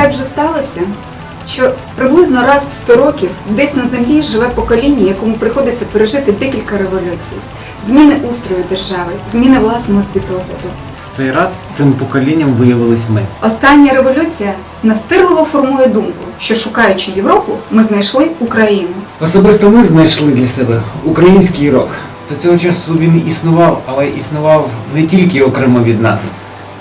так вже сталося, що приблизно раз в 100 років десь на землі живе покоління, якому приходиться пережити декілька революцій, зміни устрою держави, зміни власного світогляду. В цей раз цим поколінням виявились ми. Остання революція настирливо формує думку, що шукаючи Європу, ми знайшли Україну. Особисто ми знайшли для себе український рок. До цього часу він існував, але існував не тільки окремо від нас.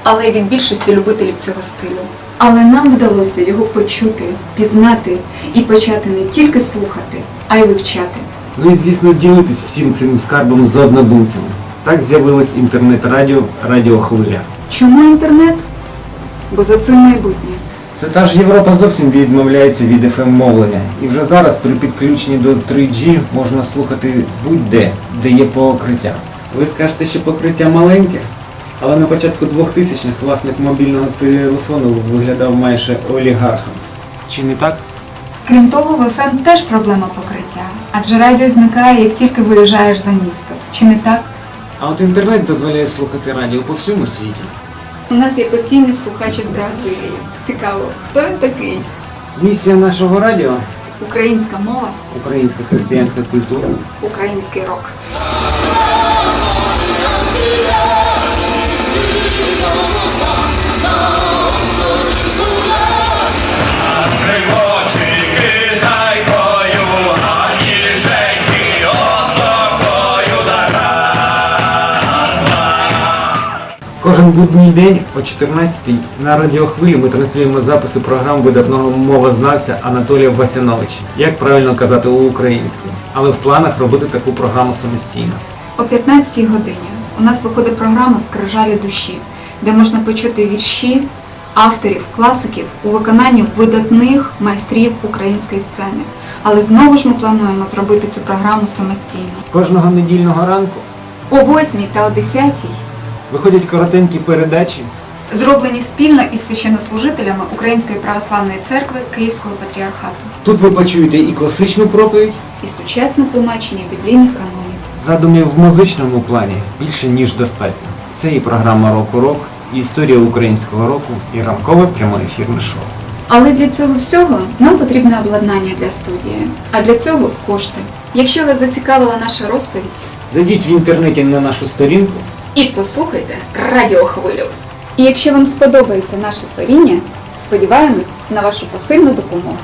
Але й від більшості любителів цього стилю. Але нам вдалося його почути, пізнати і почати не тільки слухати, а й вивчати. Ну і звісно ділитись всім цим скарбом з однодумцями. Так з'явилось інтернет-радіо Радіохвиля. Чому інтернет? Бо за цим майбутнє. Це та ж Європа зовсім відмовляється від fm мовлення. І вже зараз при підключенні до 3G можна слухати будь-де, де є покриття. Ви скажете, що покриття маленьке, але на початку 2000-х власник мобільного телефону виглядав майже олігархом. Чи не так? Крім того, в ФМ теж проблема покриття, адже радіо зникає, як тільки виїжджаєш за місто. Чи не так? А от інтернет дозволяє слухати радіо по всьому світі. У нас є постійні слухачі з Бразилії. Цікаво, хто він такий? Місія нашого радіо Українська мова, українська християнська культура. український рок. Кожен будній день о 14-й на радіохвилі ми транслюємо записи програм видатного мовознавця Анатолія Васяновича. Як правильно казати українською, але в планах робити таку програму самостійно. О 15-й годині у нас виходить програма Скрижалі душі, де можна почути вірші авторів, класиків у виконанні видатних майстрів української сцени. Але знову ж ми плануємо зробити цю програму самостійно. Кожного недільного ранку О 8 та о 10 виходять коротенькі передачі. зроблені спільно із священнослужителями Української православної церкви Київського патріархату Тут ви почуєте і класичну проповідь, і сучасне тлумачення біблійних канонів. задумів в музичному плані більше ніж достатньо. Це і програма Року Рок, і історія українського року, і ранкове прямоефірне шоу. Але для цього всього нам потрібне обладнання для студії, а для цього кошти. Якщо вас зацікавила наша розповідь, Зайдіть в інтернеті на нашу сторінку. І послухайте радіохвилю. І якщо вам сподобається наше творіння, сподіваємось на вашу посильну допомогу.